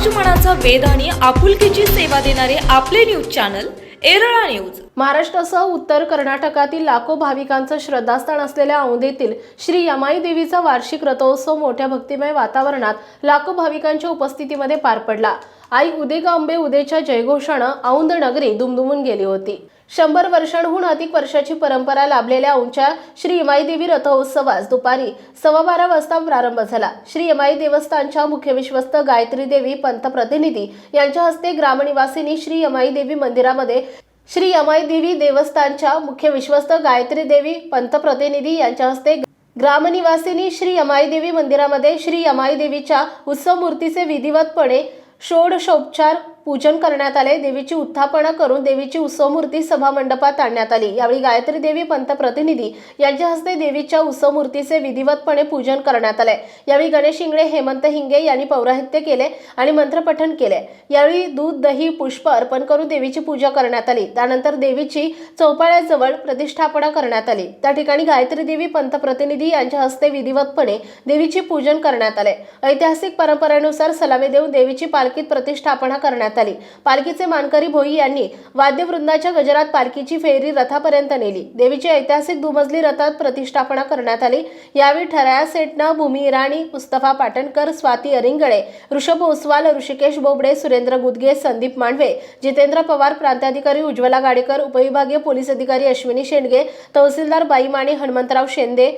समाजमनाचा वेध आणि आपुलकीची सेवा देणारे आपले न्यूज चॅनल एरळा न्यूज. महाराष्ट्रासह उत्तर कर्नाटकातील लाखो भाविकांचं श्रद्धास्थान असलेल्या औंधेतील श्री यमाई देवीचा वार्षिक रथोत्सव मोठ्या भक्तिमय वातावरणात लाखो भाविकांच्या उपस्थितीमध्ये पार पडला. आई उदेगांबे उदेच्या जयघोषानं औंध नगरी दुमदुमून गेली होती. शंभर वर्षांहून अधिक वर्षाची परंपरा लाभलेल्या उंच्या श्री यमाई देवी रथोत्सवास दुपारी सव्वा बारा वाजता प्रारंभ झाला. श्री यमाई देवस्थानच्या मुख्य विश्वस्त गायत्री देवी पंतप्रतिनिधी यांच्या हस्ते ग्रामनिवासींनी श्री यमाई देवी मंदिरामध्ये श्री यमाई देवी देवस्थानच्या मुख्य विश्वस्त गायत्री देवी पंतप्रतिनिधी यांच्या हस्ते ग्रामनिवासींनी श्री यमाई देवी मंदिरामध्ये श्री यमाई देवीच्या उत्सव मूर्तीचे विधिवतपणे षोडशोपचार पूजन करण्यात आले. देवीची उत्थापना करून देवीची उत्सव मूर्ती सभा मंडपात आणण्यात आली. यावेळी गायत्री देवी पंतप्रतिनिधी यांच्या हस्ते देवीच्या उत्सव मूर्तीचे विधिवतपणे पूजन करण्यात आले. यावेळी गणेश इंगळे हेमंत हिंगे यांनी पौराहित्य केले आणि मंत्रपठण केले. यावेळी दूध दही पुष्प अर्पण करून देवीची पूजा करण्यात आली. त्यानंतर देवीची चौपाळ्याजवळ प्रतिष्ठापना करण्यात आली. त्या ठिकाणी गायत्री देवी पंतप्रतिनिधी यांच्या हस्ते विधिवतपणे देवीची पूजन करण्यात आले. ऐतिहासिक परंपरेनुसार सलामी देऊन देवीची पालखीत प्रतिष्ठापना करण्यात आली. पालखीचे मानकरी भोई यांनी वाद्यवृंदाच्या गजरात पालखीची फेरी रथापर्यंत नेली. देवीची ऐतिहासिक दुमजली रथात प्रतिष्ठापना करण्यात आली. यावेळी ठराया सेटना भूमी इराणी मुस्तफा पाटणकर स्वाती अरिंगळे ऋषभ ओसवाल ऋषिकेश बोबडे सुरेंद्र गुदगे संदीप मांडवे जितेंद्र पवार प्रांताधिकारी उज्ज्वला गाडेकर उपविभागीय पोलीस अधिकारी अश्विनी शेंडगे तहसीलदार बाई हनुमंतराव शेंदे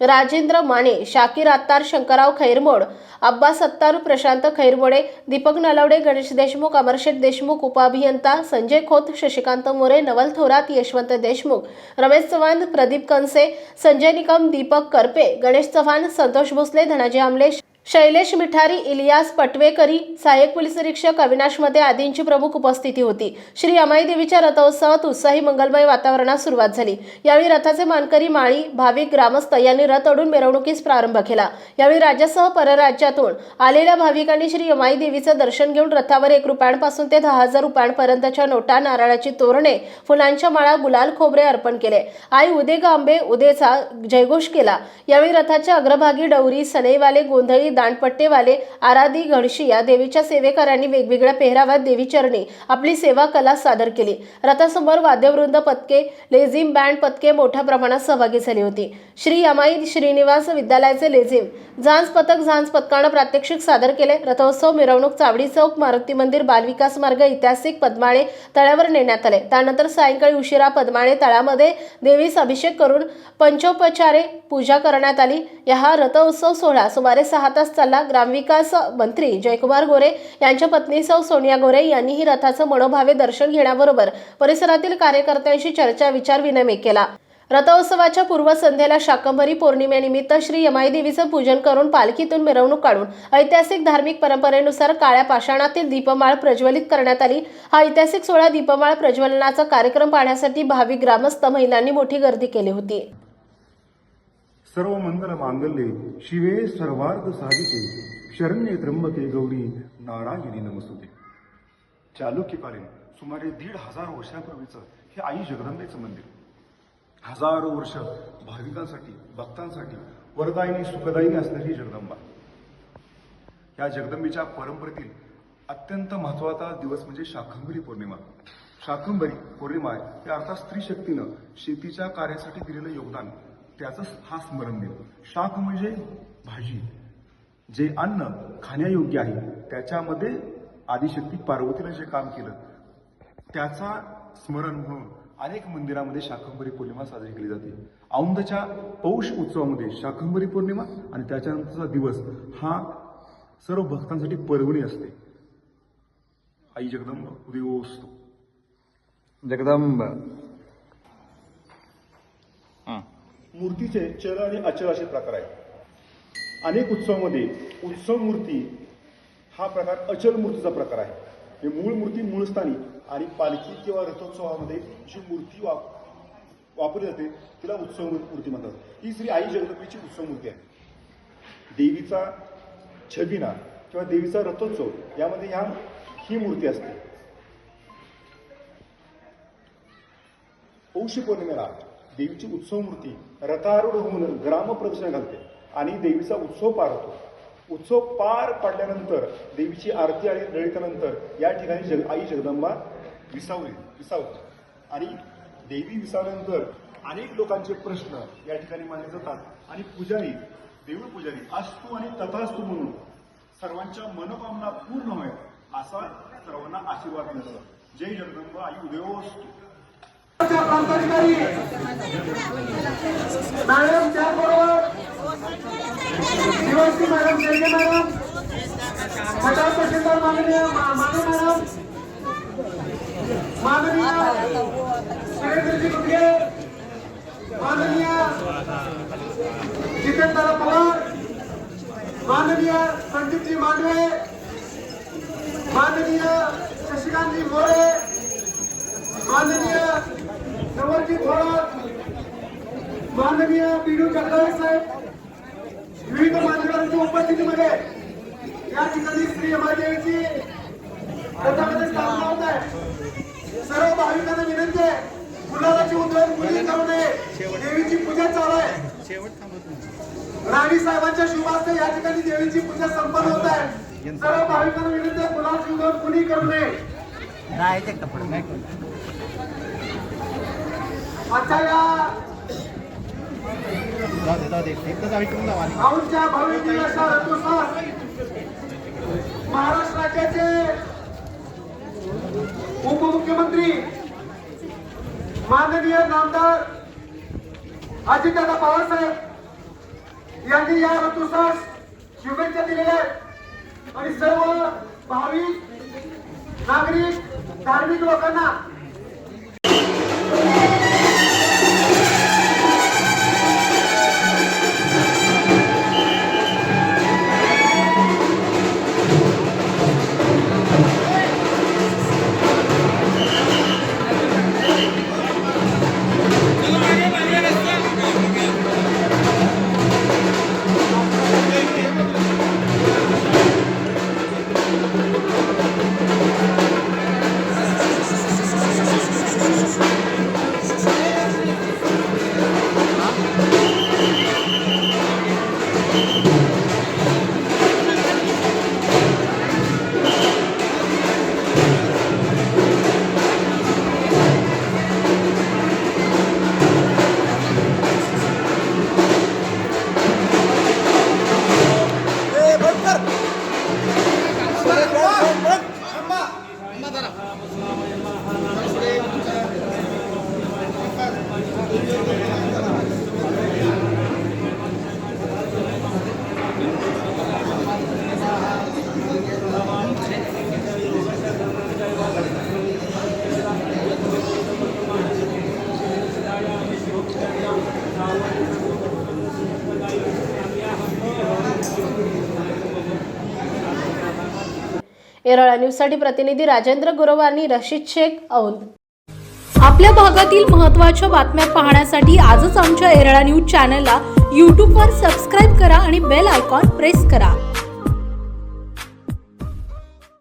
राजेंद्र माने शाकीर आत्तार शंकरराव खैरमोड अब्बा सत्तार प्रशांत खैरमोडे दीपक नलवडे गणेश देशमुख अमरशेठ देशमुख उपअभियंता संजय खोत शशिकांत मोरे नवल थोरात यशवंत देशमुख रमेश चव्हाण प्रदीप कंसे संजय निकम दीपक करपे गणेश चव्हाण संतोष भोसले धनाजी आमले शैलेश मिठारी इलियास पटवेकरी सहाय्यक पोलीस निरीक्षक अविनाश मते आदींची प्रमुख उपस्थिती होती. श्री अमाई देवीच्या रथोत्सवात उत्साही मंगलमय वातावरणात सुरुवात झाली. यावेळी रथाचे मानकरी माळी भाविक ग्रामस्थ यांनी रथ अडून मिरवणुकीस प्रारंभ केला. यावेळी राज्यासह परराज्यातून आलेल्या भाविकांनी श्री अमाई देवीचं दर्शन घेऊन रथावर एक रुपयांपासून ते दहा हजार रुपयांपर्यंतच्या नोटा नारळाची तोरणे फुलांच्या माळा गुलाल खोबरे अर्पण केले. आई उदे गांबे उदेचा जयघोष केला. यावेळी रथाच्या अग्रभागी डवरी सनईवाले गोंधळी दांडपट्टेवाले आराधी घडशी या देवीच्या सेवेकऱ्यांनी वेगवेगळ्या पेहरावात देवीचरणी आपली सेवा कला सादर केली. रथासमोर वाद्यवृंद पथके लेझिम बँड पथके मोठ्या प्रमाणात सहभागी झाली होती. श्री यमाई श्रीनिवास विद्यालयाचे लेझिम झांज पथक झांज पथकानं प्रात्यक्षिक सादर केले. रथोत्सव मिरवणूक चावडी चौक मारुती मंदिर बालविकास मार्ग ऐतिहासिक पद्माळे तळ्यावर नेण्यात आले. त्यानंतर सायंकाळी उशिरा पद्माळे तळ्यामध्ये देवीस अभिषेक करून पंचोपचारे पूजा करण्यात आली. या हा रथोत्सव सोहळा सुमारे सहा तास चालला ग्रामविकास मंत्री जयकुमार गोरे यांच्या पत्नी सौ सोनिया गोरे यांनीही रथाचं मनोभावे दर्शन घेण्याबरोबर परिसरातील कार्यकर्त्यांशी चर्चा विचार विनिमय केला. रथोत्सवाच्या पूर्वसंध्येला शाकंभरी पौर्णिमेनिमित्त श्री यमाई देवीचं पूजन करून पालखीतून मिरवणूक काढून ऐतिहासिक धार्मिक परंपरेनुसार काळ्या पाषाणातील दीपमाळ प्रज्वलित करण्यात आली. हा ऐतिहासिक सोहळा दीपमाळ प्रज्वलनाचा कार्यक्रम पाहण्यासाठी भाविक ग्रामस्थ महिलांनी मोठी गर्दी केली होती. सर्व मंगल मांगल्ये शिवे सर्वार्थ साधिके शरण्ये त्र्यंबके गौरी नारायणी नमसुते चालुक्यकालीन सुमारे दीड हजार वर्षांपूर्वीचं हे आई जगदंबेचं मंदिर. हजारो वर्ष भाविकांसाठी भक्तांसाठी वरदायिनी सुखदायिनी असणारी जगदंबा. या जगदंबेच्या परंपरेतील अत्यंत महत्त्वाचा दिवस म्हणजे शाकंभरी पौर्णिमा. शाकंभरी पौर्णिमा या अर्थात स्त्री शक्तीनं शेतीच्या कार्यासाठी दिलेलं योगदान. त्याचं हा स्मरण देव. शाक म्हणजे भाजी जे अन्न खाण्यायोग्य आहे त्याच्यामध्ये आदिशक्ती पार्वतीनं जे काम केलं त्याचा स्मरण म्हणून अनेक मंदिरामध्ये शाकंभरी पौर्णिमा साजरी केली जाते. औंधच्या पौष उत्सवामध्ये शाकंभरी पौर्णिमा आणि त्याच्यानंतरचा दिवस हा सर्व भक्तांसाठी पर्वणी असते. आई जगदंब उदयोस्तो. जगदंब. मूर्तीचे चल आणि अचल असे प्रकार आहेत. अनेक उत्सवामध्ये उत्सव मूर्ती हा प्रकार अचल मूर्तीचा प्रकार आहे. हे मूळ मूर्ती मूळ स्थानी आणि पालखी किंवा रथोत्सवामध्ये जी मूर्ती वाप वापरली जाते तिला उत्सव मूर्ती म्हणतात. ही श्री आई जगदंबेची उत्सव मूर्ती आहे. देवीचा छबिना किंवा देवीचा रथोत्सव यामध्ये ह्या ही मूर्ती असते. पौष पौर्णिमेला देवीची उत्सव मूर्ती रथारूढ होऊन ग्रामप्रदक्षिणा घालते आणि देवीचा उत्सव पार होतो. उत्सव पार पडल्यानंतर देवीची आरती आणि ललितानंतर या ठिकाणी जग आई जगदंबा विसावली विसावते. आणि देवी विसावल्यानंतर अनेक लोकांचे प्रश्न या ठिकाणी मानले जातात. आणि पुजारी देऊळ पुजारी अस्तु आणि तथास्तु म्हणून सर्वांच्या मनोकामना पूर्ण व्हाव्यात असा सर्वांना आशीर्वाद मिळतो. जय जगदंबा आई उदयोस्तु विभागाच्या प्रांताधिकारी मॅडम त्याचबरोबर दिवसी मॅडम शेंडे मॅडम. खटाव तहसीलदार माननीय माने मॅडम. माननीय सुरेंद्रजी गुडगे माननीय जितेंद्र पवार. माननीय संदीपजी मांडवे. माननीय शशिकांतजी मोरे. माननीय नवलजी थोरात माननीय पिडू जगदाळे साहेब विविध मान्यवरांच्या उपस्थितीमध्ये या ठिकाणी श्री देवीची रथामध्ये स्थापना होत आहे सर्व भाविकांना विनंती आहे गुलाबाची उधळण मुली करू नये. देवीची पूजा चालू आहे. राणी साहेबांच्या शुभास्ते या ठिकाणी देवीची पूजा संपन्न होत आहे. सर्व भाविकांना विनंती आहे गुलाबाची उधळण कुणी करू नये. आजच्या या भाऊंच्या भावी दिवसा महाराष्ट्र राज्याचे उपमुख्यमंत्री माननीय नामदार अजितदादा पवार साहेब यांनी या ऋतुसार शुभेच्छा दिलेल्या आहेत. आणि सर्व भाविक नागरिक धार्मिक लोकांना येरळा न्यूजसाठी प्रतिनिधी राजेंद्र गुरव आणि रशीद शेख औल आपल्या भागातील महत्त्वाच्या बातम्या पाहण्यासाठी आजच आमच्या एरळा न्यूज चॅनलला यूट्यूबवर सबस्क्राईब करा आणि बेल आयकॉन प्रेस करा.